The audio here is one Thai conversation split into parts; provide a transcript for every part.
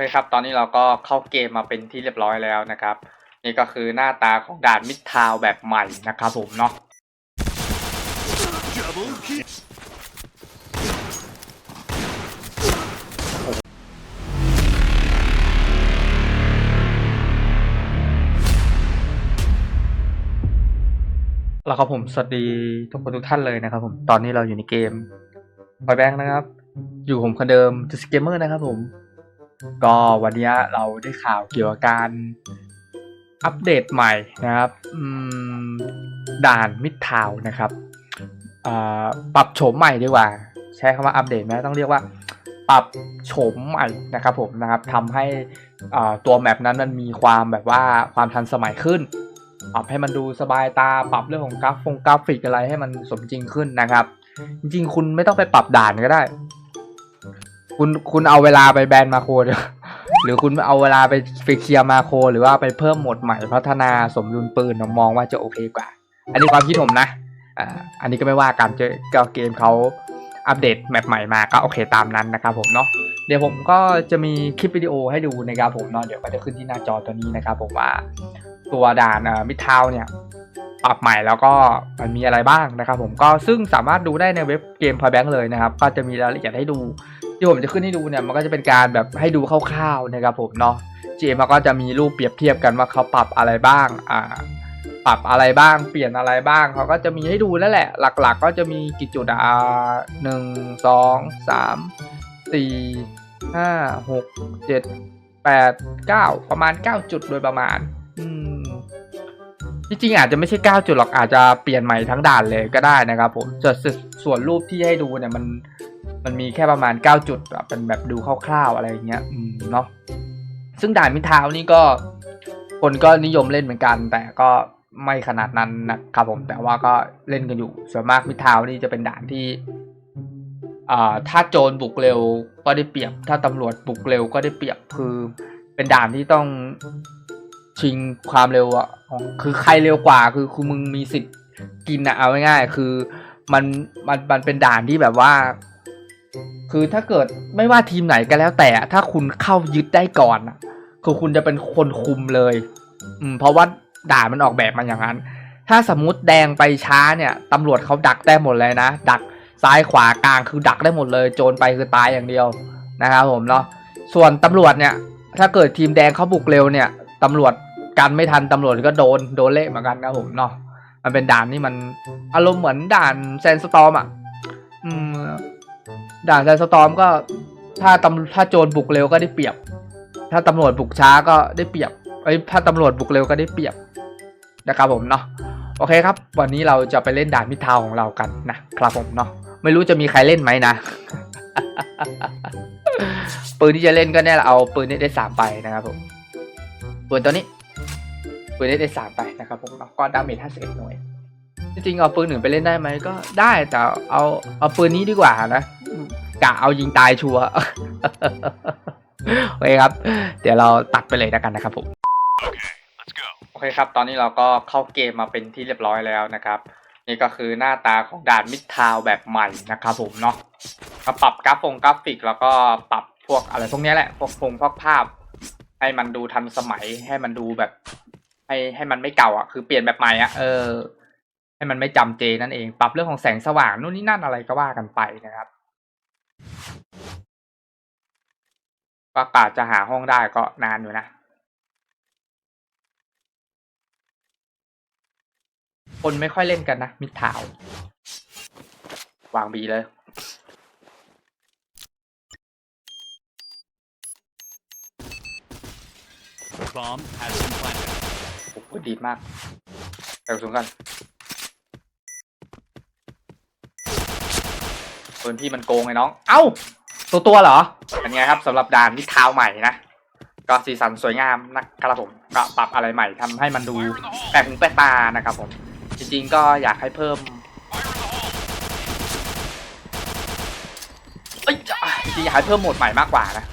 เคครับ ตอนนี้เราก็เข้าเกมมาเป็นที่เรียบร้อยแล้วนะครับ นี่ก็คือหน้าตาของด่านมิดทาวแบบใหม่นะครับผมเนาะแล้วครับผมสวัสดีทุกคนทุกท่านเลยนะครับผมตอนนี้เราอยู่ในเกมพอยแบงค์นะครับ อยู่ผมคนเดิมจูสเกมเมอร์นะครับผม ก็วันนี้เราได้ข่าวเกี่ยวกับการอัปเดตใหม่นะครับด่านมิดทาวน์นะครับปรับโฉมใหม่ดีกว่า ใช้คำว่าอัปเดตไหมต้องเรียกว่า ปรับโฉมใหม่นะครับผมนะครับทำให้ตัวแมปนั้นมันมีความแบบว่าความทันสมัยขึ้น ปรับให้มันดูสบายตาปรับเรื่องของกราฟงกราฟิกอะไรให้มันสมจริงขึ้นนะครับ จริงๆ คุณไม่ต้องไปปรับด่านก็ได้ คุณคุณเอาเวลาไปแบนมาโคเดี๋ยวหรือคุณเอาเวลาไปไปเคลียร์มาโค หรือว่าไปเพิ่มหมดใหม่พัฒนาสมดุลปืนผมมองว่าจะโอเคกว่า อันนี้ความคิดผมนะอ่าอันนี้ก็ไม่ว่ากันเจอกเกมเขาอัปเดตแมปใหม่มาก็โอเคตามนั้นนะครับผมเนาะเดี๋ยวผมก็จะมีคลิปวิดีโอให้ดูนะครับผมเนาะเดี๋ยวก็จะขึ้นที่หน้าจอตัวนี้นะครับผมว่าตัวด่านมิทาวเนี่ยปรับใหม่แล้วก็มันมีอะไรบ้างนะครับผมก็ซึ่งสามารถดูได้ในเว็บเกมพอยแบงค์เลยนะครับ ก็จะมีรายละเอียดให้ดู ที่ผมจะขึ้นให้ดูเนี่ยมันก็จะเป็นการแบบให้ดูคร่าวๆนะครับผมเนาะเจมันก็จะมีรูปเปรียบเทียบกันว่าเขาปรับอะไรบ้างอ่าปรับอะไรบ้างเปลี่ยนอะไรบ้างเขาก็จะมีให้ดูนั่นแหละ หลักๆ ก็จะมีกี่จุดอ่าหนึ่งสองสามสี่ห้าหกเจ็ดแปดเก้าประมาณเก้าจุดโดยประมาณ อืมจริงๆอาจจะไม่ใช่9จุดหรอกอาจจะเปลี่ยนใหม่ทั้งด่านเลยก็ได้นะครับผมส่วนส่วนรูปที่ให้ดูเนี่ยมัน มันมีแค่ประมาณ 9 จุดอะเป็นแบบดูคร่าวๆอะไรอย่างเงี้ยอืมเนาะซึ่งด่านมิดทาวน์นี่ก็คนก็นิยมเล่นเหมือนกัน แต่ก็ไม่ขนาดนั้นนะครับผมแต่ว่าก็เล่นกันอยู่ ส่วนมากมิดทาวน์นี่จะเป็นด่านที่อ่าถ้าโจรบุกเร็วก็ได้เปรียบ ถ้าตำรวจบุกเร็วก็ได้เปรียบคือเป็นด่านที่ต้องชิงความเร็วอะอ๋อคือใครเร็วกว่าคือคือมึงมีสิทธิ์กินอะเอาง่ายๆคือมันมันมันเป็นด่านที่แบบว่า คือถ้าเกิดไม่ว่าทีมไหนก็แล้วแต่ ถ้าคุณเข้ายึดได้ก่อนอะคือคุณจะเป็นคนคุมเลย อืม เพราะว่าด่านมันออกแบบมาอย่างนั้น ถ้าสมมติแดงไปช้าเนี่ยตำรวจเขาดักได้หมดเลยนะ ดักซ้ายขวากลางคือดักได้หมดเลย โจรไปคือตายอย่างเดียวนะครับผมเนาะ ส่วนตำรวจเนี่ย ถ้าเกิดทีมแดงเขาบุกเร็วเนี่ยตำรวจกันไม่ทันตำรวจก็โดนโดนเละเหมือนกันครับผมเนาะ มันเป็นด่านที่มันอารมณ์เหมือนด่านแซนสตอมอะ อืม ด่านแซนสตอมก็ถ้าตำถ้าโจรบุกเร็วก็ได้เปรียบ ถ้าตำรวจบุกช้าก็ได้เปรียบเอ้ถ้าตำรวจบุกเร็วก็ได้เปรียบนะครับผมเนาะโอเคครับ วันนี้เราจะไปเล่นด่านมิทาวของเรากันนะครับผมเนาะไม่รู้จะมีใครเล่นไหมนะ ปืนที่จะเล่นก็เนี่ยแหละเอาปืนนี้ได้สามไปนะครับผมปืนตัวนี้ปืนนี้ได้สามไปนะครับผมเนาะก็ดาเมจห้าสิบเอ็ดหน่วย จริงๆเอาปืนหนึ่งไปเล่นได้ไหมก็ได้แต่เอาเอาปืนนี้ดีกว่านะกะเอายิงตายชัวร์โอเคครับ เดี๋ยวเราตัดไปเลยแล้วกันนะครับผมโอเคครับ ตอนนี้เราก็เข้าเกมมาเป็นที่เรียบร้อยแล้วนะครับนี่ก็คือหน้าตาของด่านมิดทาวแบบใหม่นะครับผมเนาะก็ปรับกราฟงกราฟิก แล้วก็ปรับพวกอะไรพวกนี้แหละ พวกพงพวกภาพ ให้มันดูทันสมัยให้มันดูแบบ ให้ให้มันไม่เก่าอะ คือเปลี่ยนแบบใหม่อะเออ ให้มันไม่จำเจนั่นเอง ปรับเรื่องของแสงสว่างนู่นนี่นั่นอะไรก็ว่ากันไปนะครับก็กาจะหาห้องได้ก็นานอยู่นะ คนไม่ค่อยเล่นกันนะ มิดทาวน์วางบีเลย Bomb has been planted. โอ้โหดีมากแต่กระสุนกัน ปืนพี่มันโกงไงน้อง เอ้า ตัวตัวเหรอ เป็นไงครับสำหรับด่านมิดทาวน์ใหม่นะ ก็สีสันสวยงามนะครับผม ก็ปรับอะไรใหม่ทำให้มันดูแปลกหูแปลกตานะครับผม จริงๆก็อยากให้เพิ่มเอ้ยจะจริงๆอยากให้เพิ่มโหมดใหม่มากกว่านะ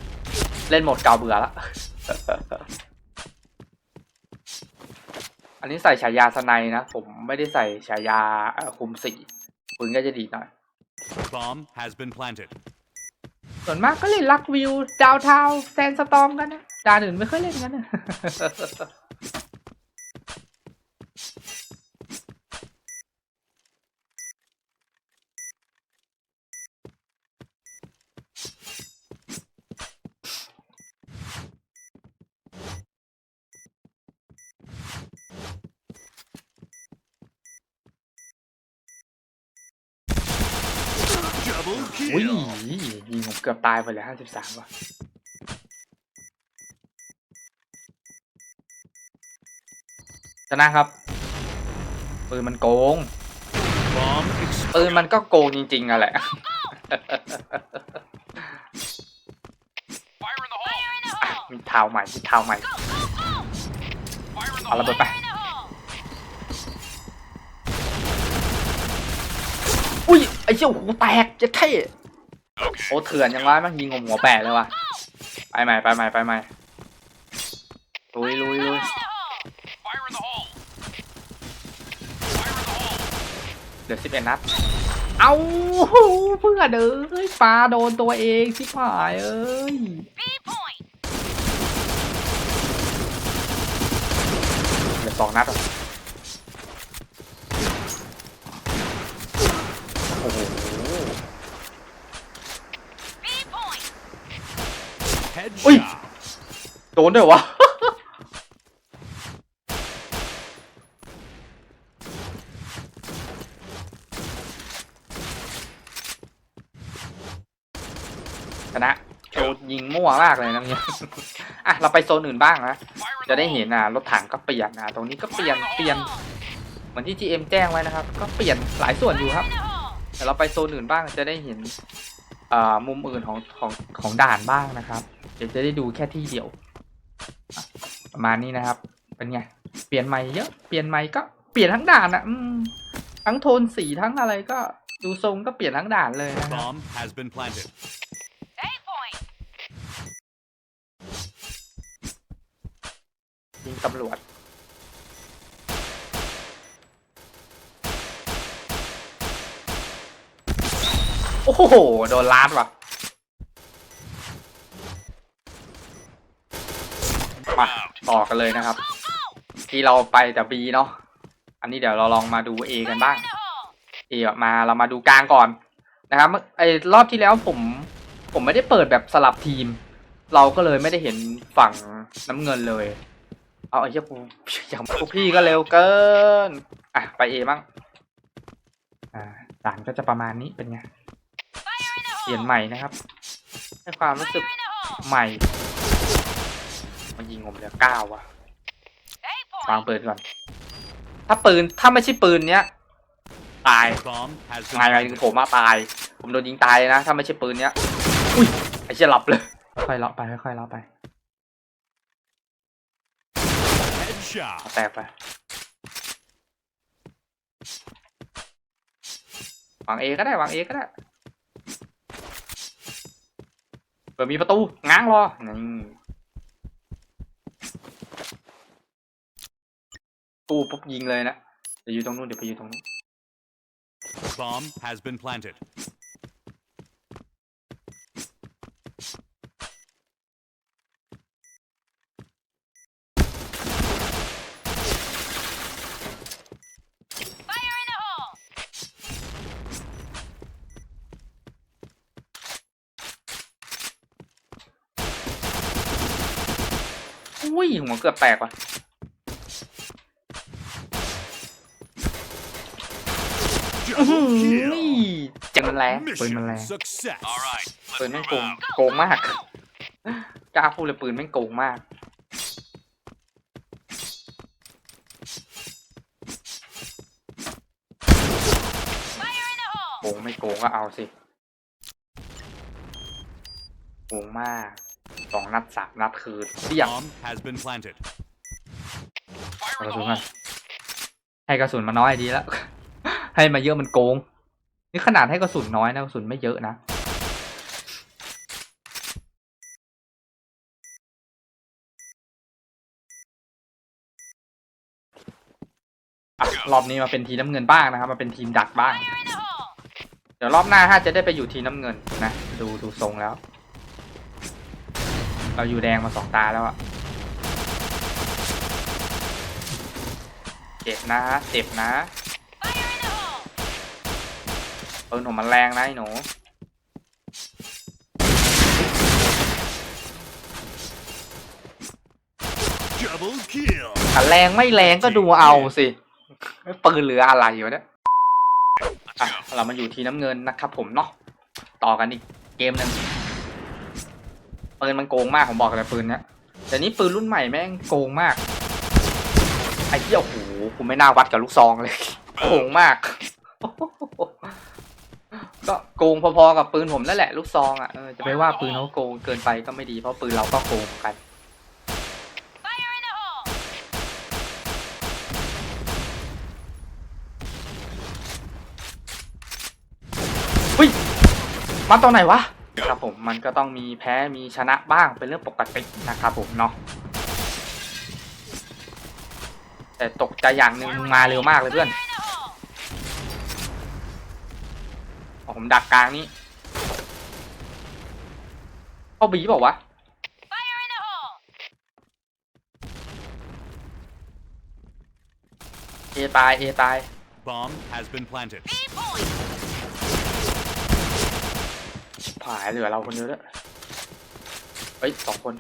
เล่นโหมดเก่าเบื่อแล้วอันนี้ใส่ฉายาสไนด์นะ ผมไม่ได้ใส่ฉายาเอ่อคุมสีปืนก็จะดีหน่อย Bomb has been planted. ส่วนมากก็เล่นลักวิวดาวเทาแซนสตอมกันนะดานอื่นไม่ค่อยเล่นกันนะ Double อุ้ย kill. ยิงผมเกือบตายไปเลยห้าสิบสามว่ะชนะครับปืนมันโกง Bomb ปืน exploded. มันก็โกงจริงๆอะแหละ Fire in the hole. อะมีเท้าใหม่มีเท้าใหม่ Fire in the เอาระเบิด hole. ไป อุ้ย ไอ้เจ้าหูแตกจะเท่ Okay. โอ้เถื่อนยังวะแมันยิงผมหัวแปะเลยว่ะไปใหม่ไปใหม่ไปใหม่ลุยลุยลุย Fire in the hole. Fire in the hole. เดี๋ยวสิบเอ็ดนัด เอาเพื่อนเอ้ยปลาโดนตัวเองชิบหายเอ้ยเหลือสองนัดอะโอ้โห Ui. Headshot. โด นด้วยวะ ชนะโดยิงมั่วมากเลยนะเนี่ยอะ เราไปโซนอื่นบ้างนะ จะได้เห็ hole. นอะรถถังก็เปลี่ยนนะ ตรงนี้ก็เปลี่ยน เปลี่ยน เหมือนที่ GM แจ้งไว้นะครับ ก็เปลี่ยนหลายส่วนอยู่ครับ เดี๋ยวเราไปโซนอื่นบ้าง จะได้เห็นอ่ามุมอื่นของของของด่านบ้างนะครับ เดี๋ยวจะได้ดูแค่ที่เดียว ประมาณนี้นะครับ เป็นไง เปลี่ยนใหม่เยอะ เปลี่ยนใหม่ก็เปลี่ยนทั้งด่านอะอืมทั้งโทนสีทั้งอะไรก็ดูทรงก็เปลี่ยนทั้งด่านเลยนะครับ Bomb has been planted. ยิงตำรวจ โอ้โห โดนลาดว่ะ มา ต่อกันเลยนะครับ ที่เราไปแต่ B เนาะอันนี้เดี๋ยวเราลองมาดู A กันบ้าง A ออกมาเรามาดูกลางก่อนนะครับไอรอบที่แล้วผมผมไม่ได้เปิดแบบสลับทีม เราก็เลยไม่ได้เห็นฝั่งน้ำเงินเลย เอาไอ้เหี้ยกูอย่างพวกพี่ก็เร็วเกินอะไปเอบ้างอ่าด่านก็จะประมาณนี้เป็นไงเปลี่ยนใหม่นะครับให้ความรู้สึกใหม่ มันยิงผมเหลือเก้าว่ะวางปืนก่อน ถ้าปืนถ้าไม่ใช่ปืนเนี้ยตาย Bomb has been ไงไงคือ planted. ผมมาตาย ผมโดนยิงตายเลยนะ ถ้าไม่ใช่ปืนเนี้ย อุ้ยไอ้เชี่ยหลับเลย ค่อยๆเลาะไปค่อยๆเลาะไป Headshot. เอาแตกไปวางเอก็ได้วางเอก็ได้เปิดมีประตูง้างรอนี่ กูปุ๊บยิงเลยนะเดี๋ยวอยู่ตรงนู้นเดี๋ยวไปอยู่ตรงนู้น Bomb has been planted. อุ้ยหัวเกือบแตกว่ะ อื้อหื Double อ kill. นี่เจังมันแรงปืนมันแร Mission ง success. All right. ปืน Let's แม่ง move โกง out. โกงมากกล้าพูดเลยปืนแม่งโกงมากโกงไม่โกงก็เอาสิโกงมากสองนัดสามนัดคือเดี่ยง Bomb has been planted. เอากระสุนมาให้กระสุนมาน้อยดีแล้ว ให้มาเยอะมันโกง นี่ขนาดให้กระสุนน้อยนะกระสุนไม่เยอะนะรอบนี้มาเป็นทีมน้ำเงินบ้างนะครับ มาเป็นทีมดักบ้าง เดี๋ยวรอบหน้าถ้าจะได้ไปอยู่ทีมน้ำเงินนะ ดูดูทรงแล้ว เราอยู่แดงมาสองตาแล้วอะเจ็บนะเจ็บนะ ปืนผมมันแรงนะไอ้หนู Double kill. อะแรงไม่แรงก็ดูเอาสิปืนเหลืออะไรวะเนี่ย Let's อะ go. เรามาอยู่ทีน้ำเงินนะครับผมเนาะต่อกันอีกเกมหนึ่งปืนมันโกงมากผมบอกเลยปืนเนี้ยแต่นี้ปืนรุ่นใหม่แม่งโกงมาก ไอ้ที่โอ้โหผมไม่น่าวัดกับลูกซองเลยโกงมาก ก็โกงพอๆกับปืนผมนั่นแหละลูกซองอะเออจะไปว่าปืนเขาโกงเกินไปก็ไม่ดีเพราะปืนเราก็โกงกัน อุ้ยมาตอนไหนวะครับผมมันก็ต้องมีแพ้มีชนะบ้างเป็นเรื่องปกตินะครับผมเนาะแต่ตกใจอย่างหนึ่งมาเร็วมากเลยเพื่อน ผมดักกลางนี่เข้าบีบอกวะ Fire in the hole! เอตายเอตาย Bomb has been planted. B point! ผายเหลือเราคนเดียวด้วยเฮ้ยสองคน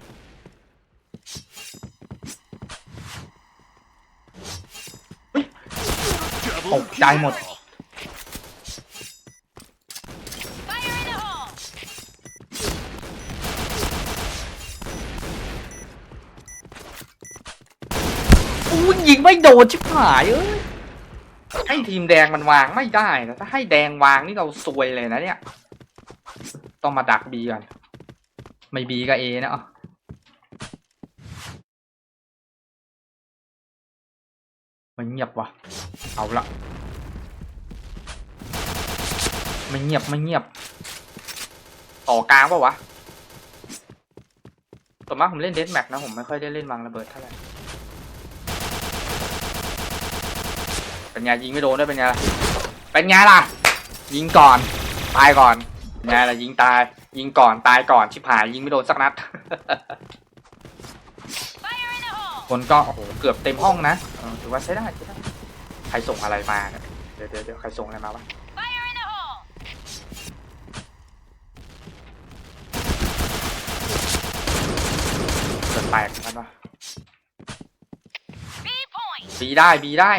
Double ตกใจหมด kill. อู้ยยิงไม่โดนชิบหายเอ้ยให้ทีมแดงมันวางไม่ได้นะถ้าให้แดงวางนี่เราซวยเลยนะเนี่ย ต้องมาดักบีก่อน ไม่บีก็เอนะอะมันเงียบวะเอาละไม่เงียบไม่เงียบ ต่อกลางปะวะส่วนมากผมเล่นเดสแม็กนะ ผมไม่ค่อยได้เล่นวางระเบิดเท่าไหร่ เป็นไงยิงไม่โดนด้วยเป็นไงล่ะเป็นไงล่ะ ยิงก่อน ตายก่อนเป็นไงล่ะยิงตาย ยิงก่อนตายก่อนชิบหายยิงไม่โดนสักนัด Fire in the hole! คนก็โอ้โหเกือบเต็มห้องนะเออถือว่าใช้ได้ใช้ได้ใครส่งอะไรมาเนี่ยเดี๋ยวเดี๋ยวเดี๋ยวใครส่งอะไรมาวะ Fire in the hole! เกิดแตกเหมือนกันวะ B point! บีได้บีได้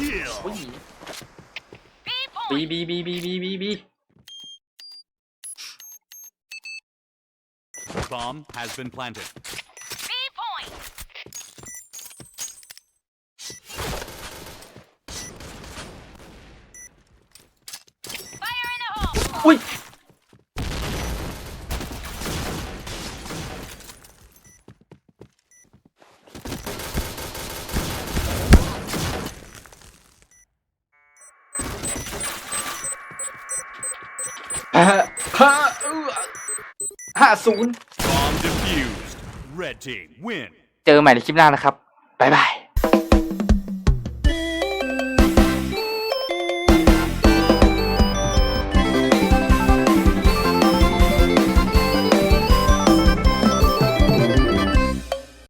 kill. อุ้ย B บี point! บีบีบีบีบีบี Bomb has been planted. B point! Fire in the hole! อุ้ย ห้าศูนย์ Bomb defused. Red team win. เจอกันใหม่ในคลิปหน้านะครับ บ๊ายบาย